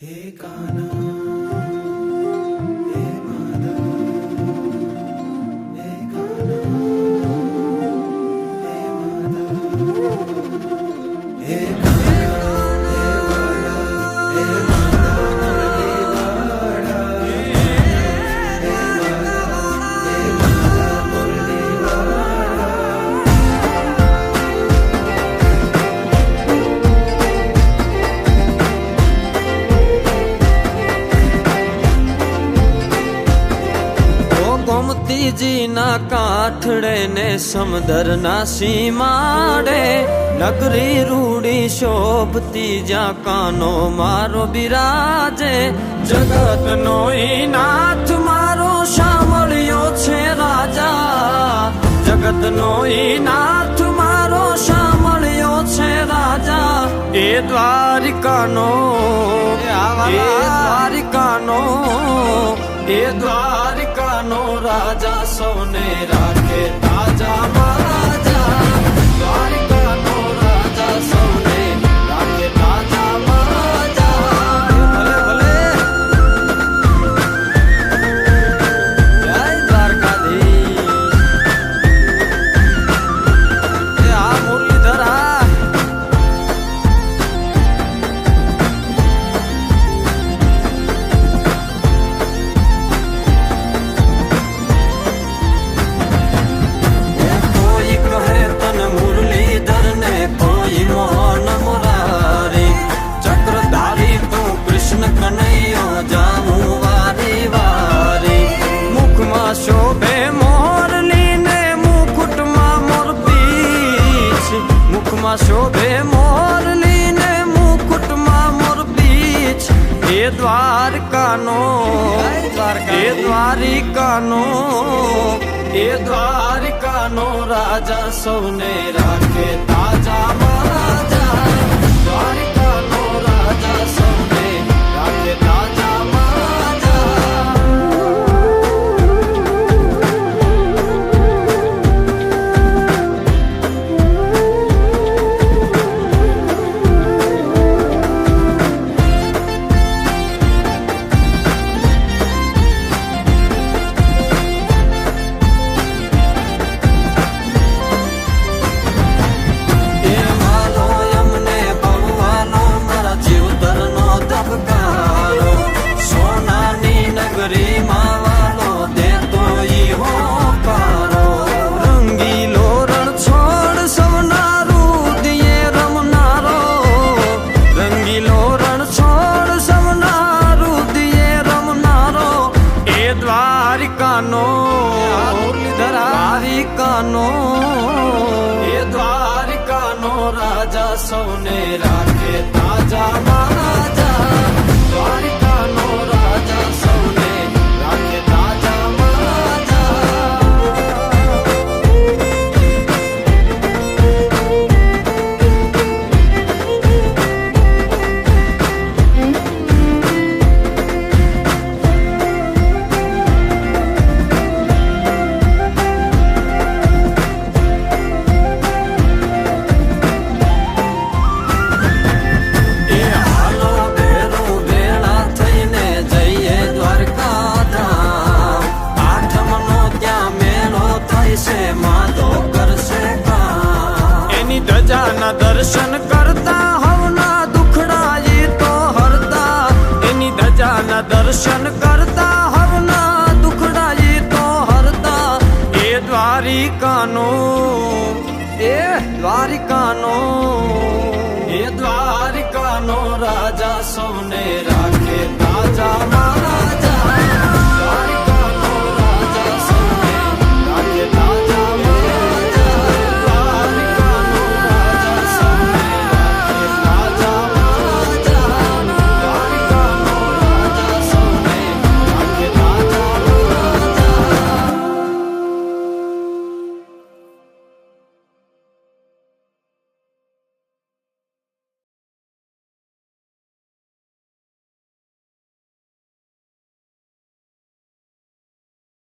હે કાના ગોમતીજીના કાઠડે ને સમુદરના સીમાડે નગરી રૂડી શોભતી જ્યાં કાનો મારો બિરાજે. જગતનો ઈ નાથ મારો સાંભળ્યો છે રાજા. જગતનો નાથ મારો સાંભળ્યો છે રાજા. એ દ્વારિકાનો એ દ્વારિકાનો એ દ્વારિકાનો રાજા સૌને રાખે તાજા મહારાજા શોભે મોરલી ને મુકુટમાં મોર પીછ એ દ્વારકાનો, એ દ્વારિકાનો એ દ્વારિકાનો રાજા સૌને રાખે સૌને રાખે તાજા મહારાજા ધજાના દર્શન કરતા, હવના દુખડા ઈ તો હરતા. એની ધજાના દર્શન કરતા, હવના દુખડા ઈ તો હરતા. એ દ્વારિકાનો એ દ્વારિકાનો એ દ્વારિકાનો રાજા સૌને